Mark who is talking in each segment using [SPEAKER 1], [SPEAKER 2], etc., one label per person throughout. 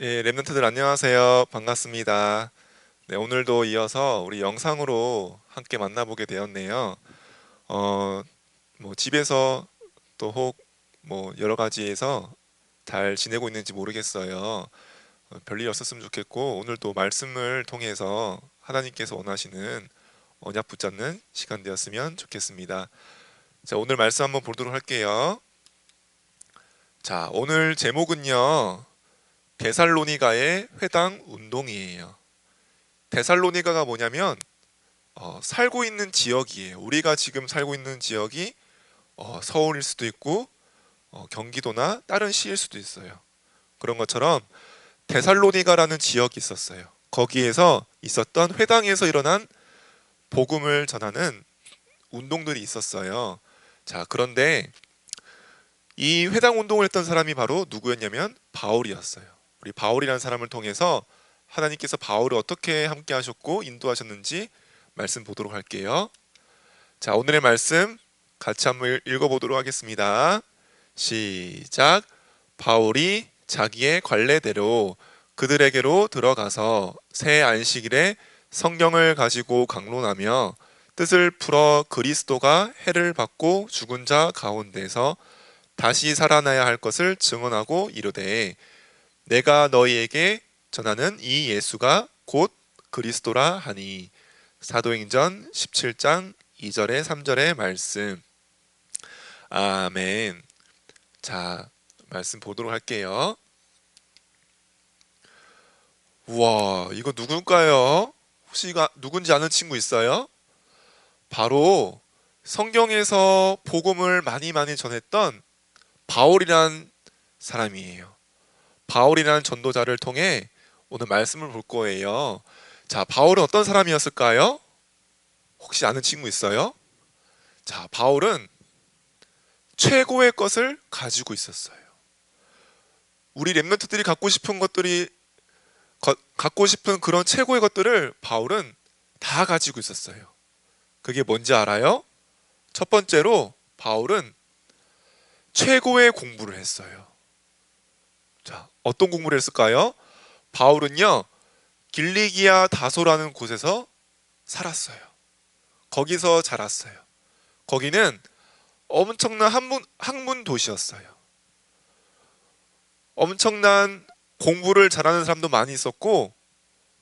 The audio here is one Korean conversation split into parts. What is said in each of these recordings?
[SPEAKER 1] 예, 랩런트들 안녕하세요. 반갑습니다. 네, 오늘도 이어서 우리 영상으로 함께 만나보게 되었네요. 어, 뭐 집에서 또 혹 뭐 여러 가지에서 잘 지내고 있는지 모르겠어요. 어, 별일 없었으면 좋겠고 오늘 또 말씀을 통해서 하나님께서 원하시는 언약 붙잡는 시간 되었으면 좋겠습니다. 자, 오늘 말씀 한번 보도록 할게요. 자, 오늘 제목은요. 데살로니가의 회당 운동이에요. 데살로니가가 뭐냐면 어, 살고 있는 지역이에요. 우리가 지금 살고 있는 지역이 어, 서울일 수도 있고 어, 경기도나 다른 시일 수도 있어요. 그런 것처럼 데살로니가라는 지역이 있었어요. 거기에서 있었던 회당에서 일어난 복음을 전하는 운동들이 있었어요. 자, 그런데 이 회당 운동을 했던 사람이 바로 누구였냐면 바울이었어요. 우리 바울이라는 사람을 통해서 하나님께서 바울을 어떻게 함께 하셨고 인도하셨는지 말씀 보도록 할게요. 자, 오늘의 말씀 같이 한번 읽어 보도록 하겠습니다. 시작. 바울이 자기의 관례대로 그들에게로 들어가서 새 안식일에 성경을 가지고 강론하며 뜻을 풀어 그리스도가 해를 받고 죽은 자 가운데서 다시 살아나야 할 것을 증언하고 이르되 내가 너희에게 전하는 이 예수가 곧 그리스도라 하니 사도행전 17장 2절에 3절의 말씀 아멘 자 말씀 보도록 할게요 우와 이거 누굴까요? 혹시 누군지 아는 친구 있어요? 바로 성경에서 복음을 많이 많이 전했던 바울이란 사람이에요. 바울이라는 전도자를 통해 오늘 말씀을 볼 거예요. 자, 바울은 어떤 사람이었을까요? 혹시 아는 친구 있어요? 자, 바울은 최고의 것을 가지고 있었어요. 우리 랩런트들이 갖고 싶은 것들이 거, 갖고 싶은 그런 최고의 것들을 바울은 다 가지고 있었어요. 그게 뭔지 알아요? 첫 번째로 바울은 최고의 공부를 했어요. 자, 어떤 공부를 했을까요? 바울은요, 길리기아 다소라는 곳에서 살았어요. 거기서 자랐어요. 거기는 엄청난 학문, 학문 도시였어요. 엄청난 공부를 잘하는 사람도 많이 있었고,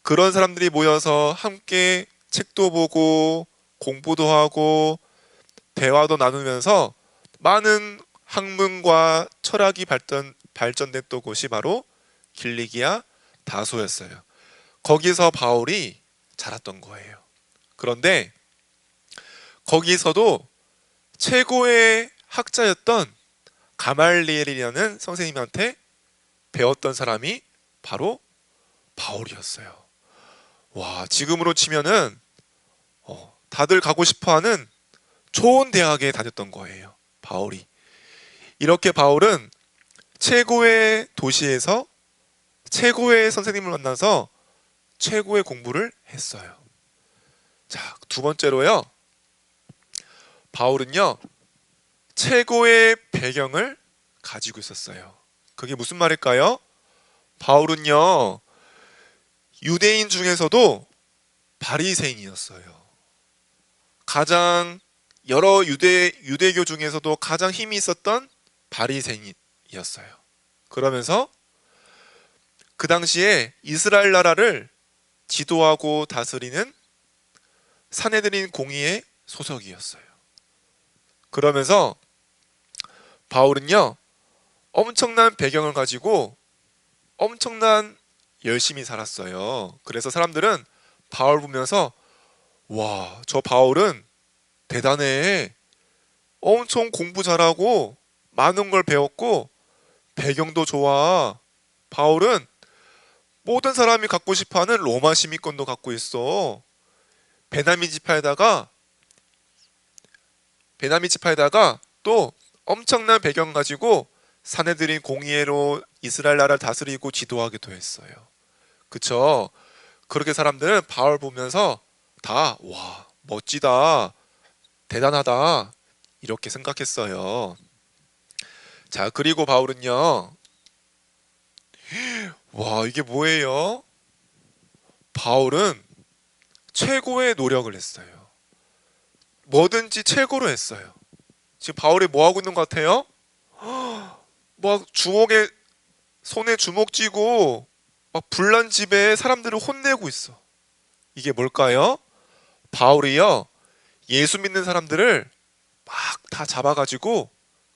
[SPEAKER 1] 그런 사람들이 모여서 함께 책도 보고, 공부도 하고, 대화도 나누면서 많은 학문과 철학이 발전 발전됐던 곳이 바로 길리기아 다소였어요. 거기서 바울이 자랐던 거예요. 그런데 거기서도 최고의 학자였던 가말리엘이라는 선생님한테 배웠던 사람이 바로 바울이었어요. 와, 지금으로 치면은 어, 다들 가고 싶어 하는 좋은 대학에 다녔던 거예요. 바울이. 이렇게 바울은 최고의 도시에서 최고의 선생님을 만나서 최고의 공부를 했어요. 자, 두 번째로요. 바울은요. 최고의 배경을 가지고 있었어요. 그게 무슨 말일까요? 바울은요. 유대인 중에서도 바리새인이었어요. 가장 여러 유대 유대교 중에서도 가장 힘이 있었던 바리새인 이었어요. 그러면서 그 당시에 이스라엘 나라를 지도하고 다스리는 사내들인 공의의 소속이었어요. 그러면서 바울은요 엄청난 배경을 가지고 엄청난 열심히 살았어요. 그래서 사람들은 바울 보면서 와, 저 바울은 대단해. 엄청 공부 잘하고 많은 걸 배웠고 배경도 좋아. 바울은 모든 사람이 갖고 싶어하는 로마 시민권도 갖고 있어. 베나미 지파에다가 베나미 지파에다가 또 엄청난 배경 가지고 사내들인 공의회로 이스라엘 나라를 다스리고 지도하기도 했어요. 그쵸? 그렇게 사람들은 바울 보면서 다 와 멋지다 대단하다 이렇게 생각했어요. 자 그리고 바울은요 와, 이게 뭐예요? 바울은 최고의 노력을 했어요. 뭐든지 최고로 했어요. 지금 바울이 뭐 하고 있는 것 같아요? 막 주먹에 손에 주먹 쥐고 막 불난 집에 사람들을 혼내고 있어. 이게 뭘까요? 바울이요. 예수 믿는 사람들을 막 다 잡아가지고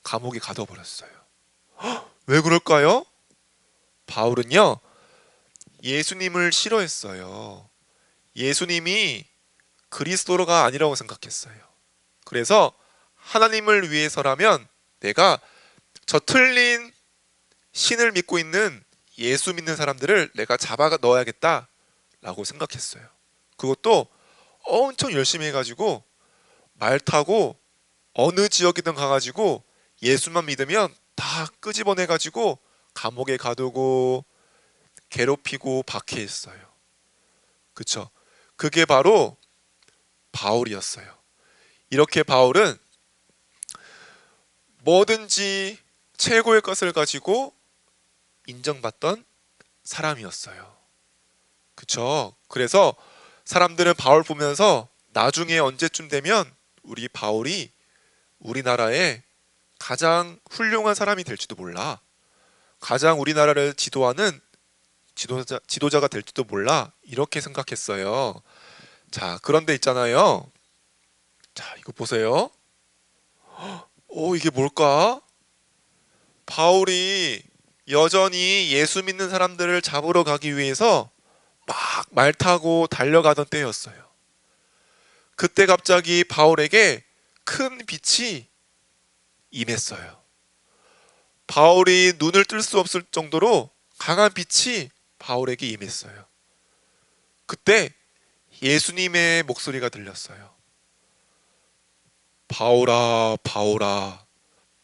[SPEAKER 1] 감옥에 가둬버렸어요. 왜 그럴까요? 바울은요, 예수님을 싫어했어요. 예수님이 그리스도가 아니라고 생각했어요. 그래서 하나님을 위해서라면 내가 저 틀린 신을 믿고 있는 예수 믿는 사람들을 내가 잡아 넣어야겠다 라고 생각했어요. 그것도 엄청 열심히 해가지고 말 타고 어느 지역이든 가가지고 예수만 믿으면 다 끄집어내 가지고 감옥에 가두고 괴롭히고 박해했어요. 그쵸? 그게 바로 바울이었어요. 이렇게 바울은 뭐든지 최고의 것을 가지고 인정받던 사람이었어요. 그쵸? 그래서 사람들은 바울 보면서 나중에 언제쯤 되면 우리 바울이 우리나라의 가장 훌륭한 사람이 될지도 몰라. 가장 우리나라를 지도하는 지도자, 지도자가 될지도 몰라. 이렇게 생각했어요. 자, 그런데 있잖아요. 자, 이거 보세요. 오, 이게 뭘까? 바울이 여전히 예수 믿는 사람들을 잡으러 가기 위해서 막 말 타고 달려가던 때였어요. 그때 갑자기 바울에게 큰 빛이 임했어요. 바울이 눈을 뜰 수 없을 정도로 강한 빛이 바울에게 임했어요. 그때 예수님의 목소리가 들렸어요. 바울아, 바울아,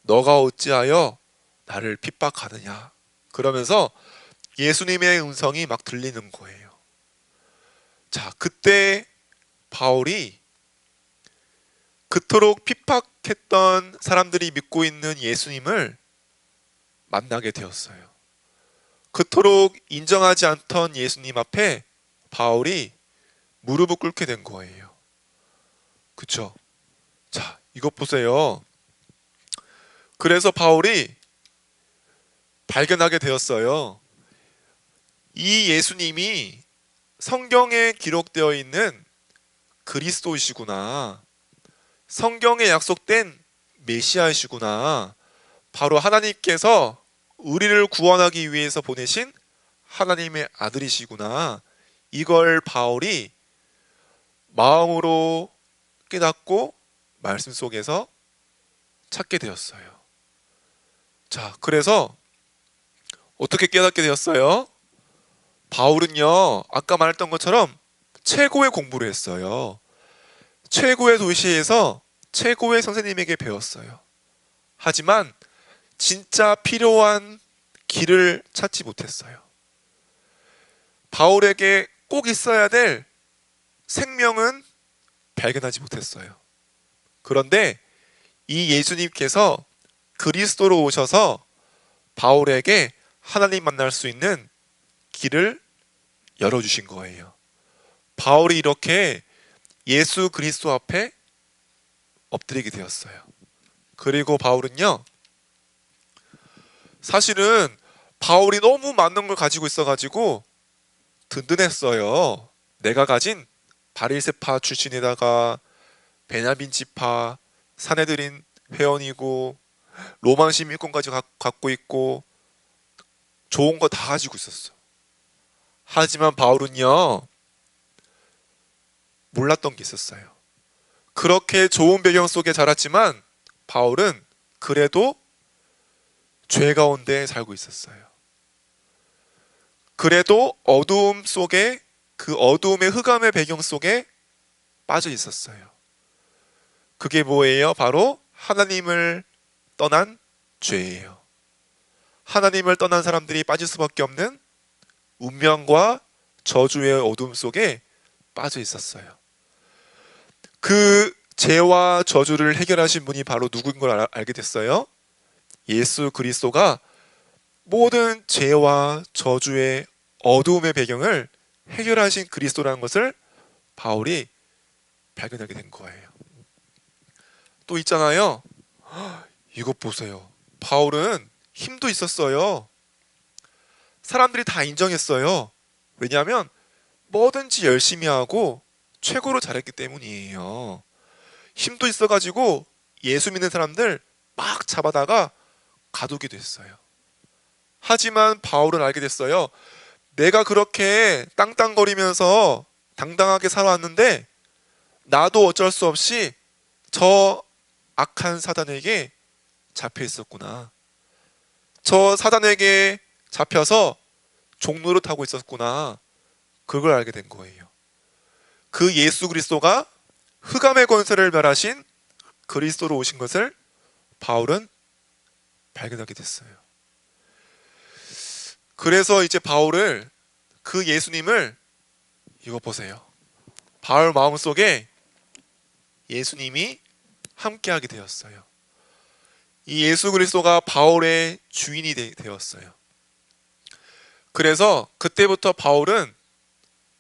[SPEAKER 1] 너가 어찌하여 나를 핍박하느냐? 그러면서 예수님의 음성이 막 들리는 거예요. 자, 그때 바울이 그토록 핍박했던 사람들이 믿고 있는 예수님을 만나게 되었어요. 그토록 인정하지 않던 예수님 앞에 바울이 무릎을 꿇게 된 거예요. 그쵸? 자, 이것 보세요. 그래서 바울이 발견하게 되었어요. 이 예수님이 성경에 기록되어 있는 그리스도이시구나. 성경에 약속된 메시아이시구나. 바로 하나님께서 우리를 구원하기 위해서 보내신 하나님의 아들이시구나. 이걸 바울이 마음으로 깨닫고 말씀 속에서 찾게 되었어요. 자, 그래서 어떻게 깨닫게 되었어요? 바울은요, 아까 말했던 것처럼 최고의 공부를 했어요. 최고의 도시에서 최고의 선생님에게 배웠어요. 하지만 진짜 필요한 길을 찾지 못했어요. 바울에게 꼭 있어야 될 생명은 발견하지 못했어요. 그런데 이 예수님께서 그리스도로 오셔서 바울에게 하나님 만날 수 있는 길을 열어주신 거예요. 바울이 이렇게 예수 그리스도 앞에 엎드리게 되었어요. 그리고 바울은요, 사실은 바울이 너무 많은 걸 가지고 있어가지고 든든했어요. 내가 가진 바리세파 출신에다가 베냐민 지파 사내들인 회원이고 로만 시민권까지 가- 갖고 있고 좋은 거 다 가지고 있었어. 하지만 바울은요 몰랐던 게 있었어요. 그렇게 좋은 배경 속에 자랐지만 바울은 그래도 죄 가운데 살고 있었어요. 그래도 어두움 속에 그 어두움의 흑암의 배경 속에 빠져 있었어요. 그게 뭐예요? 바로 하나님을 떠난 죄예요. 하나님을 떠난 사람들이 빠질 수밖에 없는 운명과 저주의 어둠 속에 빠져 있었어요. 그 죄와 저주를 해결하신 분이 바로 누구인 걸 알- 알게 됐어요. 예수 그리스도가 모든 죄와 저주의 어두움의 배경을 해결하신 그리스도라는 것을 바울이 발견하게 된 거예요. 또 있잖아요. 헉, 이것 보세요. 바울은 힘도 있었어요. 사람들이 다 인정했어요. 왜냐하면 뭐든지 열심히 하고 최고로 잘했기 때문이에요. 힘도 있어가지고 예수 믿는 사람들 막 잡아다가 가두게 됐어요. 하지만 바울은 알게 됐어요. 내가 그렇게 땅땅거리면서 당당하게 살아왔는데 나도 어쩔 수 없이 저 악한 사단에게 잡혀 있었구나. 저 사단에게 잡혀서 종로를 타고 있었구나. 그걸 알게 된 거예요. 그 예수 그리스도가 흑암의 권세를 멸하신 그리스도로 오신 것을 바울은 발견하게 됐어요. 그래서 이제 바울을 그 예수님을 이거 보세요. 바울 마음속에 예수님이 함께하게 되었어요. 이 예수 그리스도가 바울의 주인이 되, 되었어요. 그래서 그때부터 바울은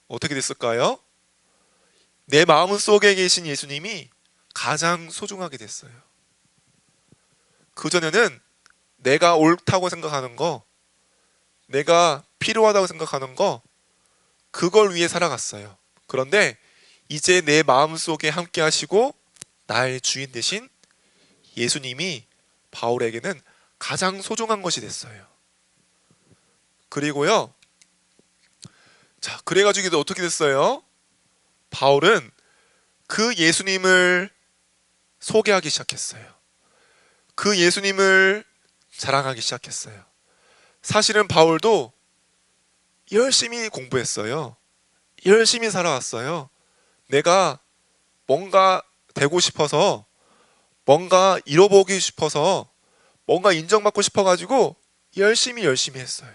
[SPEAKER 1] 어떻게 됐을까요? 내 마음 속에 계신 예수님이 가장 소중하게 됐어요. 그전에는 내가 옳다고 생각하는 거, 내가 필요하다고 생각하는 거, 그걸 위해 살아갔어요. 그런데 이제 내 마음 속에 함께 하시고 나의 주인 되신 예수님이 바울에게는 가장 소중한 것이 됐어요. 그리고요. 자, 그래가지고 어떻게 됐어요? 바울은 그 예수님을 소개하기 시작했어요. 그 예수님을 자랑하기 시작했어요. 사실은 바울도 열심히 공부했어요. 열심히 살아왔어요. 내가 뭔가 되고 싶어서 뭔가 잃어보기 싶어서 뭔가 인정받고 싶어가지고 열심히 열심히 했어요.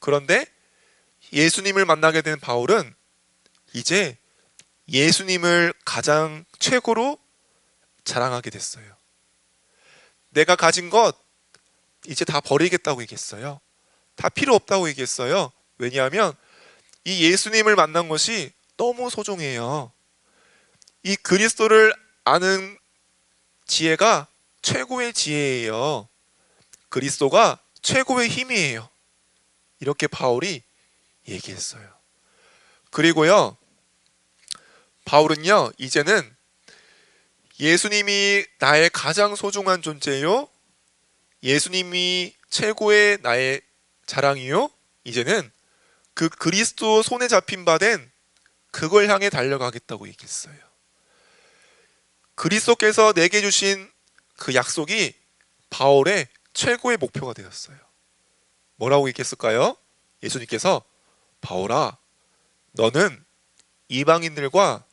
[SPEAKER 1] 그런데 예수님을 만나게 된 바울은 이제 예수님을 가장 최고로 자랑하게 됐어요. 내가 가진 것 이제 다 버리겠다고 얘기했어요. 다 필요 없다고 얘기했어요. 왜냐하면 이 예수님을 만난 것이 너무 소중해요. 이 그리스도를 아는 지혜가 최고의 지혜예요. 그리스도가 최고의 힘이에요. 이렇게 바울이 얘기했어요. 그리고요, 바울은요, 이제는 예수님이 나의 가장 소중한 존재요. 예수님이 최고의 나의 자랑이요. 이제는 그 그리스도 손에 잡힌 바 된 그걸 향해 달려가겠다고 얘기했어요. 그리스도께서 내게 주신 그 약속이 바울의 최고의 목표가 되었어요. 뭐라고 얘기했을까요? 예수님께서 바울아, 너는 이방인들과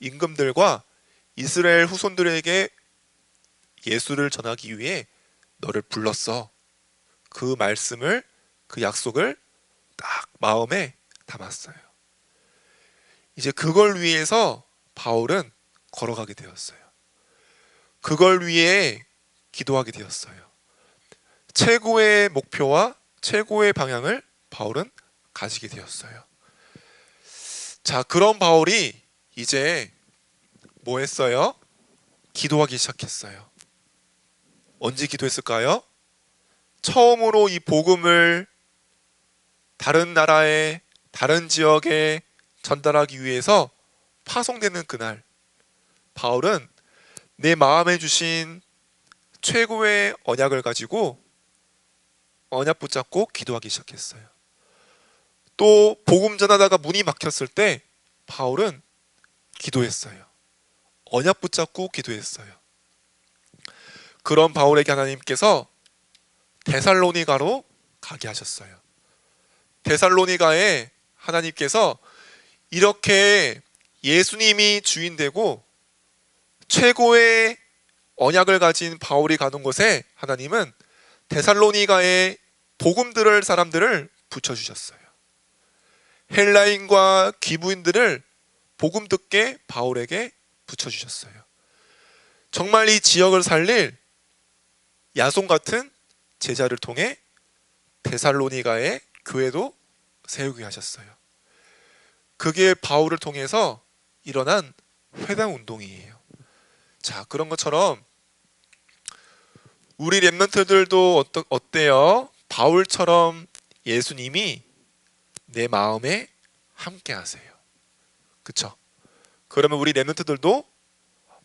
[SPEAKER 1] 임금들과 이스라엘 후손들에게 예수를 전하기 위해 너를 불렀어. 그 말씀을 그 약속을 딱 마음에 담았어요. 이제 그걸 위해서 바울은 걸어가게 되었어요. 그걸 위해 기도하게 되었어요. 최고의 목표와 최고의 방향을 바울은 가지게 되었어요. 자, 그런 바울이 이제 뭐 했어요? 기도하기 시작했어요. 언제 기도했을까요? 처음으로 이 복음을 다른 나라에 다른 지역에 전달하기 위해서 파송되는 그날 바울은 내 마음에 주신 최고의 언약을 가지고 언약 붙잡고 기도하기 시작했어요. 또 복음 전하다가 문이 막혔을 때 바울은 기도했어요. 언약 붙잡고 기도했어요. 그런 바울에게 하나님께서 데살로니가로 가게 하셨어요. 데살로니가에 하나님께서 이렇게 예수님이 주인 되고 최고의 언약을 가진 바울이 가는 곳에 하나님은 데살로니가에 복음 들을 사람들을 붙여 주셨어요. 헬라인과 기부인들을 복음 듣게 바울에게 붙여 주셨어요. 정말 이 지역을 살릴 야손 같은 제자를 통해 데살로니가의 교회도 세우게 하셨어요. 그게 바울을 통해서 일어난 회당 운동이에요. 자, 그런 것처럼 우리 랩런트들도 어때요? 바울처럼 예수님이 내 마음에 함께 하세요. 그쵸? 그러면 우리 랩런트들도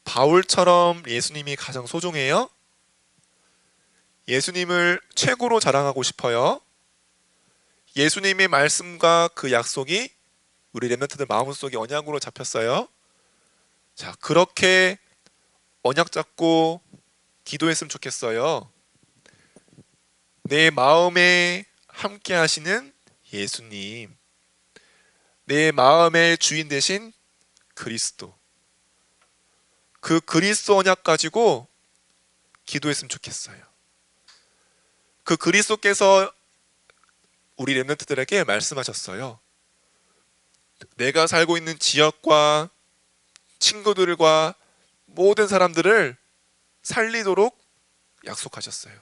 [SPEAKER 1] 바울처럼 예수님이 가장 소중해요? 예수님을 최고로 자랑하고 싶어요? 예수님의 말씀과 그 약속이 우리 랩런트들 마음속에 언약으로 잡혔어요? 자, 그렇게 언약 잡고 기도했으면 좋겠어요. 내 마음에 함께 하시는 예수님. 내 마음의 주인 되신 그리스도. 그 그리스도 언약 가지고 기도했으면 좋겠어요. 그 그리스도께서 우리 렘넌트들에게 말씀하셨어요. 내가 살고 있는 지역과 친구들과 모든 사람들을 살리도록 약속하셨어요.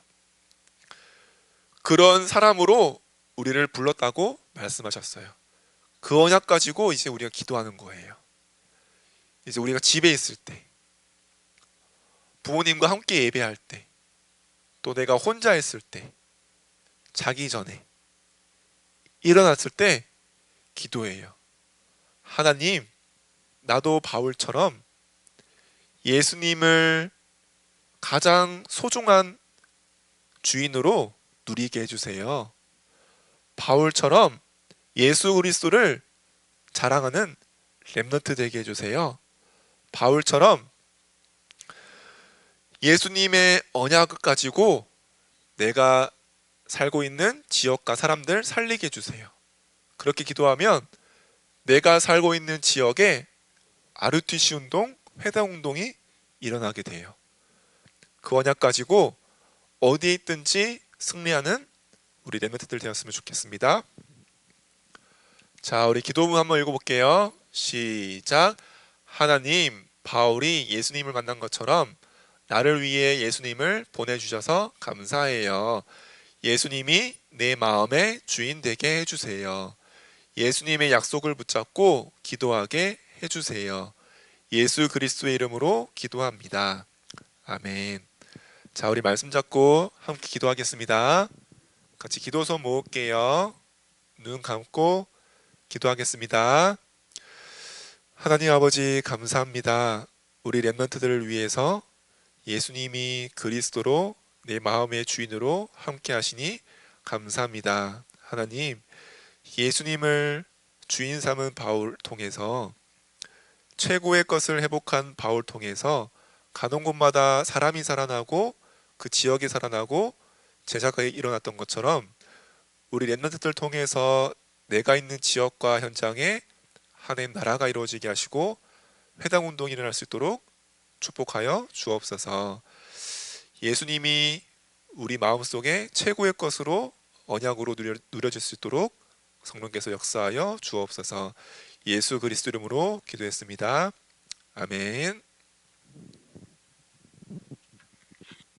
[SPEAKER 1] 그런 사람으로 우리를 불렀다고 말씀하셨어요. 그 언약 가지고 이제 우리가 기도하는 거예요. 이제 우리가 집에 있을 때, 부모님과 함께 예배할 때, 또 내가 혼자 있을 때, 자기 전에, 일어났을 때 기도해요. 하나님, 나도 바울처럼 예수님을 가장 소중한 주인으로 누리게 해주세요. 바울처럼 예수 그리스도를 자랑하는 렘넌트 되게 해주세요. 바울처럼 예수님의 언약을 가지고 내가 살고 있는 지역과 사람들 살리게 해주세요. 그렇게 기도하면 내가 살고 있는 지역에 아르티시 운동, 회당 운동이 일어나게 돼요. 그 언약 가지고 어디에 있든지 승리하는 우리 렘넌트들 되었으면 좋겠습니다. 자, 우리 기도문 한번 읽어볼게요. 시작. 하나님, 바울이 예수님을 만난 것처럼 나를 위해 예수님을 보내주셔서 감사해요. 예수님이 내 마음의 주인 되게 해주세요. 예수님의 약속을 붙잡고 기도하게 해주세요. 예수 그리스도의 이름으로 기도합니다. 아멘. 자, 우리 말씀 잡고 함께 기도하겠습니다. 같이 기도서 모을게요. 눈 감고 기도하겠습니다. 하나님 아버지 감사합니다. 우리 렘넌트들을 위해서 예수님이 그리스도로 내 마음의 주인으로 함께 하시니 감사합니다. 하나님, 예수님을 주인 삼은 바울 통해서 최고의 것을 회복한 바울 통해서 가는 곳마다 사람이 살아나고 그 지역이 살아나고 제자가 일어났던 것처럼 우리 랩런트들 통해서 내가 있는 지역과 현장에 하나님 나라가 이루어지게 하시고 회당 운동이 일어날 수 있도록 축복하여 주옵소서. 예수님이 우리 마음속에 최고의 것으로 언약으로 누려, 누려질 수 있도록 성령께서 역사하여 주옵소서. 예수 그리스도 이름으로 기도했습니다. 아멘.